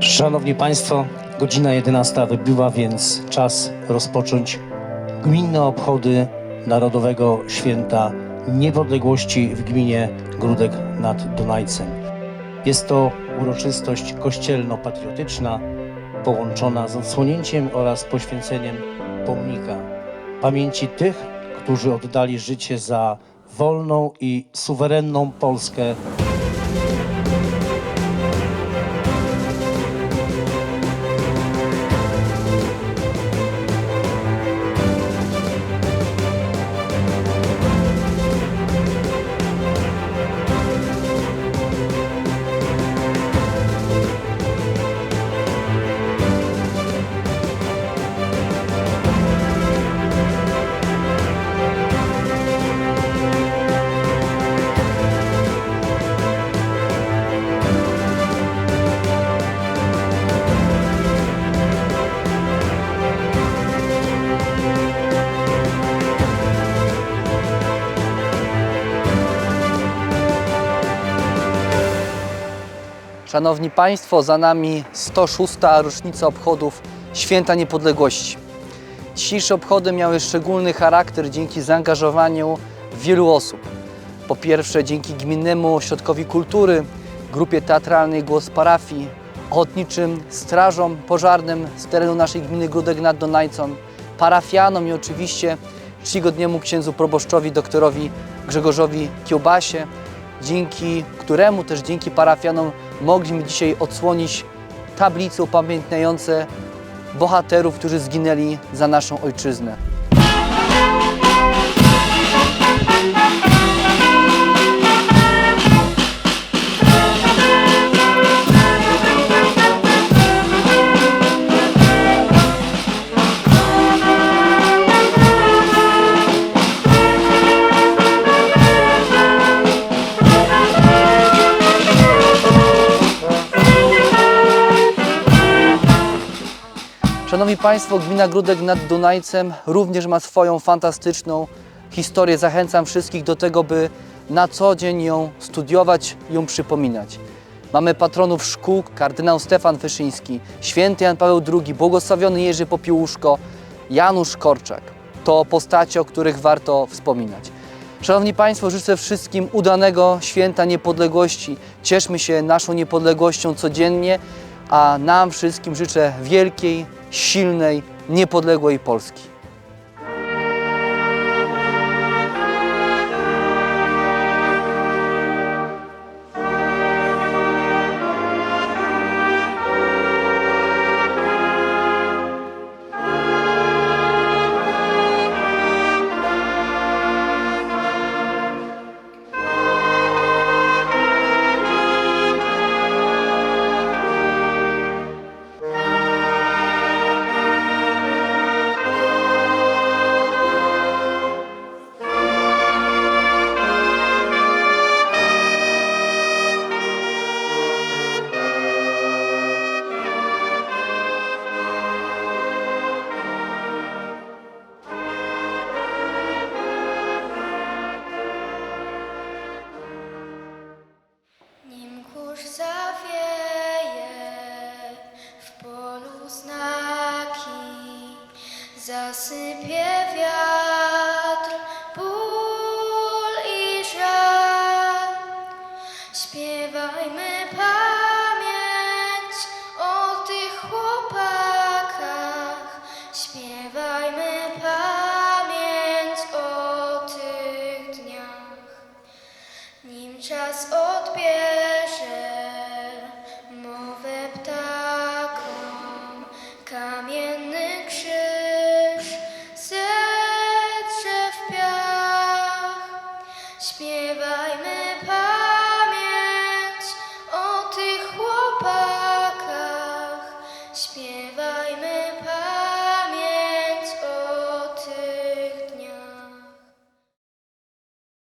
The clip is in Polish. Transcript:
Szanowni Państwo, godzina 11 wybyła, więc czas rozpocząć gminne obchody Narodowego Święta Niepodległości w gminie Grudek nad Dunajcem. Jest to uroczystość kościelno-patriotyczna połączona z odsłonięciem oraz poświęceniem pomnika pamięci tych, którzy oddali życie za wolną i suwerenną Polskę Szanowni Państwo, za nami 106. rocznica obchodów Święta Niepodległości. Dzisiejsze obchody miały szczególny charakter dzięki zaangażowaniu wielu osób. Po pierwsze dzięki Gminnemu Ośrodkowi Kultury, grupie teatralnej Głos Parafii, ochotniczym strażom pożarnym z terenu naszej gminy Grudek nad Donajcą, parafianom i oczywiście czcigodniemu księdzu proboszczowi doktorowi Grzegorzowi Kiełbasie, dzięki któremu też dzięki parafianom mogliśmy dzisiaj odsłonić tablice upamiętniające bohaterów, którzy zginęli za naszą ojczyznę. Szanowni Państwo, gmina Grudek nad Dunajcem również ma swoją fantastyczną historię. Zachęcam wszystkich do tego, by na co dzień ją studiować, ją przypominać. Mamy patronów szkół, kardynał Stefan Wyszyński, święty Jan Paweł II, błogosławiony Jerzy Popiłuszko, Janusz Korczak. To postacie, o których warto wspominać. Szanowni Państwo, życzę wszystkim udanego święta niepodległości. Cieszmy się naszą niepodległością codziennie, a nam wszystkim życzę wielkiej, silnej, niepodległej Polski. Znaki, zasypie wiatr, ból i żal. Śpiewajmy pamięć o tych chłopakach, śpiewajmy